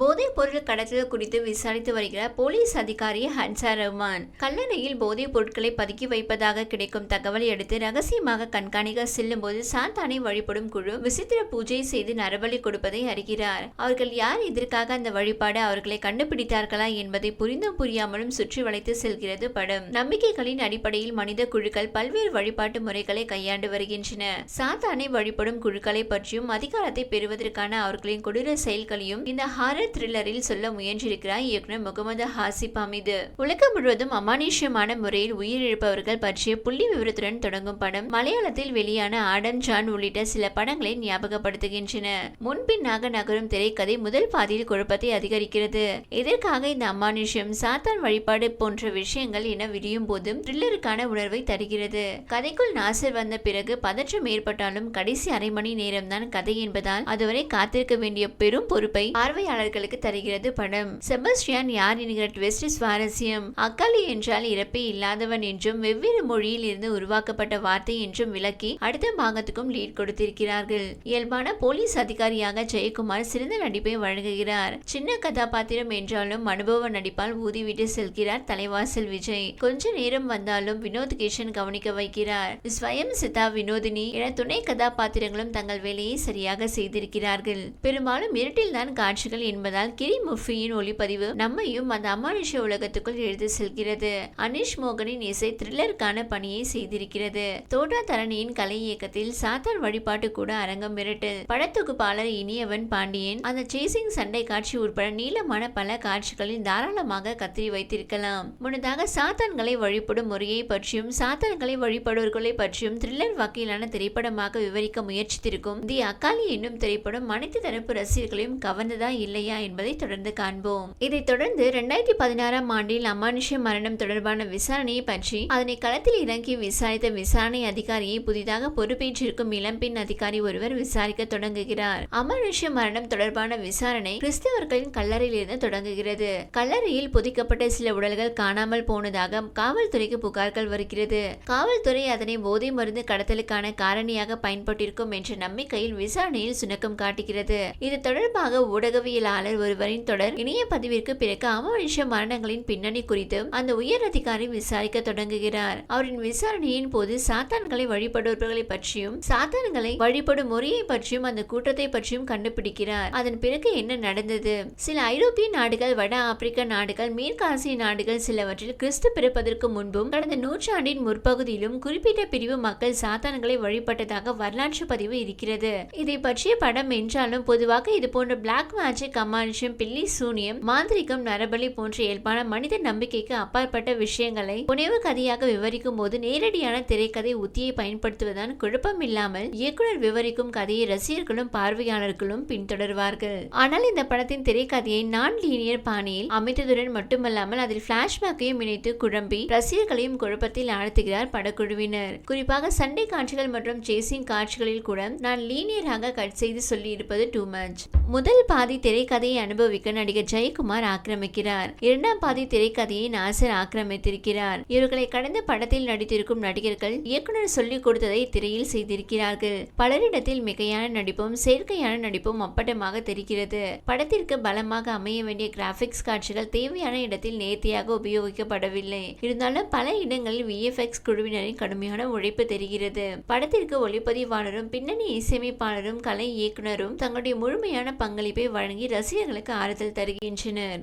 போதைப் பொருள் கடத்தல் குறித்து விசாரித்து வருகிறார் போலீஸ் அதிகாரி ஹன்சா ரஹ்மான் கல்லணையில் போதைப் பொருட்களை பதுக்கி வைப்பதாக கிடைக்கும் தகவலை அடுத்து ரகசியமாக கண்காணிக்க செல்லும்போது சாத்தானை வழிபடும் குழு விசித்திர பூஜை செய்து நரபலி கொடுப்பதை அறிகிறார். அவர்கள் யார்? எதற்காக அந்த வழிபாடு அவர்களை கண்டுபிடித்தார்களா என்பதை புரிந்தும் புரியாமலும் சுற்றி வளைத்து செல்கிறது படம். நம்பிக்கைகளின் அடிப்படையில் மனித குழுக்கள் பல்வேறு வழிபாட்டு முறைகளை கையாண்டு வருகின்றன. சாத்தானை வழிபடும் குழுக்களை பற்றியும் அதிகாரத்தை பெறுவதற்கான அவர்களின் கொடூர செயல்களையும் இந்த ஹாரர் த்ரில்லரில் சொல்ல முயன்றிருக்கிறார் இயக்குனர் முகமது ஹாசிப் அமீது உலகம் முழுவதும் அமானுஷ்யமான முறையில் உயிரிழப்பவர்கள் பற்றிய புள்ளி விவரத்துடன் தொடங்கும் படம் மலையாளத்தில் வெளியான ஆடம் ஜான் உள்ளிட்ட சில படங்களை ஞாபகப்படுத்துகின்றன. முன்பின்னாக நகரும் திரைக்கதை முதல் பாதியில் குழப்பத்தை அதிகரிக்கிறது. இதற்காக இந்த அமானுஷ்யம் சாத்தான் வழிபாடு போன்ற விஷயங்கள் என விரியும் போதும் த்ரில்லருக்கான உணர்வை தருகிறது. கதைக்குள் நாசர் வந்த பிறகு பதற்றம் ஏற்பட்டாலும் கடைசி அரை மணி நேரம்தான் கதை என்பதால் அதுவரை காத்திருக்க வேண்டிய பெரும் பொறுப்பை அவர்களுக்கு தருகிறது படம் செபஸ்டியான் யார் என்கிற ட்விஸ்ட் சுவாரஸ்யம். அக்காலி என்றால் இறப்பே இல்லாதவன் என்றும் வெவ்வேறு மொழியில் இருந்து உருவாக்கப்பட்ட வார்த்தை என்றும் விளக்கி அடுத்த பாகத்துக்கும் லீட் கொடுத்திருக்கிறார்கள். இயல்பான போலீஸ் அதிகாரியாக ஜெயக்குமார் சிறந்த நடிப்பை வழங்குகிறார். சின்ன கதாபாத்திரம் என்றாலும் அனுபவ நடிப்பால் ஊதிவிட்டு செல்கிறார் தலைவாசல் விஜய். கொஞ்ச நேரம் வந்தாலும் வினோத் கிஷன் கவனிக்க வைக்கிறார். ஸ்வயம் சிதா வினோதினி என துணை கதாபாத்திரங்களும் தங்கள் வேலையை சரியாக செய்திருக்கிறார்கள். பெரும்பாலும் இருட்டில் தான் காட்சிகள் என்பதால் கிரி முர்ஃபியின் ஒளிப்பதிவு நம்மையும் அந்த அமானுஷ உலகத்துக்குள் எழுதி செல்கிறது. அனிஷ் மோகனின் இசை த்ரில்லருக்கான பணியை செய்திருக்கிறது. தோட்டா தரணியின் கலை இயக்கத்தில் சாத்தான் வழிபாட்டு கூட அரங்கம் மிரட்டு படத்தொகுப்பாளர் இனியவன் பாண்டியன் அந்த சேசிங் சண்டை காட்சி உட்பட நீளமான பல காட்சிகளில் தாராளமாக கத்திரி வைத்திருக்கலாம். முன்னதாக சாத்தான்களை வழிபடும் முறையை பற்றியும் சாத்தான்களை வழிபடுவர்களை பற்றியும் த்ரில்லர் வகையிலான திரைப்படமாக விவரிக்க முயற்சித்திருக்கும் தி அக்காலி என்னும் திரைப்படம் அனைத்து தரப்பு ரசிகர்களையும் கவர்ந்ததா இல்லையா என்பதை தொடர்ந்து காண்போம். இதைத் தொடர்ந்து இரண்டாயிரத்தி பதினாறாம் ஆண்டில் அமானுஷ்ய மரணம் தொடர்பான விசாரணையை பற்றி அதனை களத்தில் இறங்கி விசாரித்த விசாரணை அதிகாரியை புதிதாக பொறுப்பேற்றிருக்கும் இளம்பெண் அதிகாரி ஒருவர் விசாரிக்க தொடங்குகிறார். அமானுஷ்ய மரணம் தொடர்பான விசாரணை கிறிஸ்தவர்களின் கல்லறையில் இருந்து தொடங்குகிறது. கல்லறையில் புதைக்கப்பட்ட சில உடல்கள் காணாமல் போனதாக காவல்துறைக்கு புகார்கள் வருகிறது. காவல்துறை அதனை போதை மருந்து கடத்தலுக்கான காரணியாக பயன்பட்டிருக்கும் என்ற நம்பிக்கையில் விசாரணையில் சுணக்கம் காட்டுகிறது. இது தொடர்பாக ஊடகவியலாளர் ஒருவரின் தொடர் இணைய பதிவிற்கு பிறகு அமானுஷ மரணங்களின் பின்னணி குறித்து அந்த உயர் அதிகாரி விசாரிக்க தொடங்குகிறார். அவரின் விசாரணையின் போது சாத்தான்களை வழிபடுபவர்களை பற்றியும் சாத்தான்களை வழிபடும் முறையை பற்றியும் அந்த கூட்டத்தை பற்றியும் கண்டுபிடிக்கிறார். அதன் பிறகு என்ன நடந்தது? சில ஐரோப்பிய நாடுகள் வட ஆப்பிரிக்க நாடுகள் மேற்கு ஆசிய நாடுகள் சிலவற்றில் கிறிஸ்து பிறப்பதற்கு முன்பும் கடந்த நூற்றாண்டின் முற்பகுதியிலும் குறிப்பிட்ட பிரிவு மக்கள் சாத்தான்களை வழிபட்டதாக வரலாற்று பதிவு இருக்கிறது. இதை பற்றிய படம் என்றாலும் பொதுவாக இது போன்ற பிளாக் மேஜிக் அமானுஷம் பில்லி சூனியம் மாந்திரிகம் நரபலி போன்ற இயல்பான மனித நம்பிக்கைக்கு அப்பாற்பட்ட விஷயங்களை புனைவு கதையாக விவரிக்கும் போது நேரடியான திரைக்கதை உத்தியை பயன்படுத்துவதுதான் குழப்பம் இல்லாமல் இயக்குனர் விவரிக்கும் கதையை ரசிகர்களும் பார்வையாளர்களும் பின்தொடர்வார்கள். ஆனால் இந்த படத்தின் திரைக்கதையை நான் லீனியர் பாணியில் அமைத்ததுடன் மட்டுமல்லாமல் அதில் பிளாஷ்பேக்கையும் இணைத்து குழம்பி ரசிகர்களையும் குழப்பத்தில் ஆழ்த்துகிறார் படக்குழுவினர். குறிப்பாக சண்டை காட்சிகள் மற்றும் சேசிங் காட்சிகளில் கூட நான் லீனியராக கட் செய்து சொல்லி இருப்பது டூ மச் முதல் பாதி திரைக்கதை திரைக்கதையை அனுபவிக்க நடிகர் ஜெயக்குமார் ஆக்கிரமிக்கிறார். இரண்டாம் பாதி திரைக்கதையை நாசர் ஆக்கிரமித்திருக்கிறார். இவர்களை கடந்த படத்தில் நடித்திருக்கும் நடிகர்கள் இயக்குனர் சொல்லிக் கொடுத்ததை திரையில் செய்திருக்கிறார்கள். பலரிடத்தில் மிகையான நடிப்பும் செயற்கையான நடிப்பும் அப்பட்டமாக தெரிகிறது. படத்திற்கு பலமாக அமைய வேண்டிய கிராபிக்ஸ் காட்சிகள் தேவையான இடத்தில் நேர்த்தியாக உபயோகிக்கப்படவில்லை. இருந்தாலும் பல இடங்களில் விஎஃப்எக்ஸ் குழுவினரின் கடுமையான உழைப்பு தெரிகிறது. படத்திற்கு ஒளிப்பதிவாளரும் பின்னணி இசையமைப்பாளரும் கலை இயக்குனரும் தங்களுடைய முழுமையான பங்களிப்பை வழங்கி ரசிகர்களுக்கு ஆறுதல் தருகின்றனர்.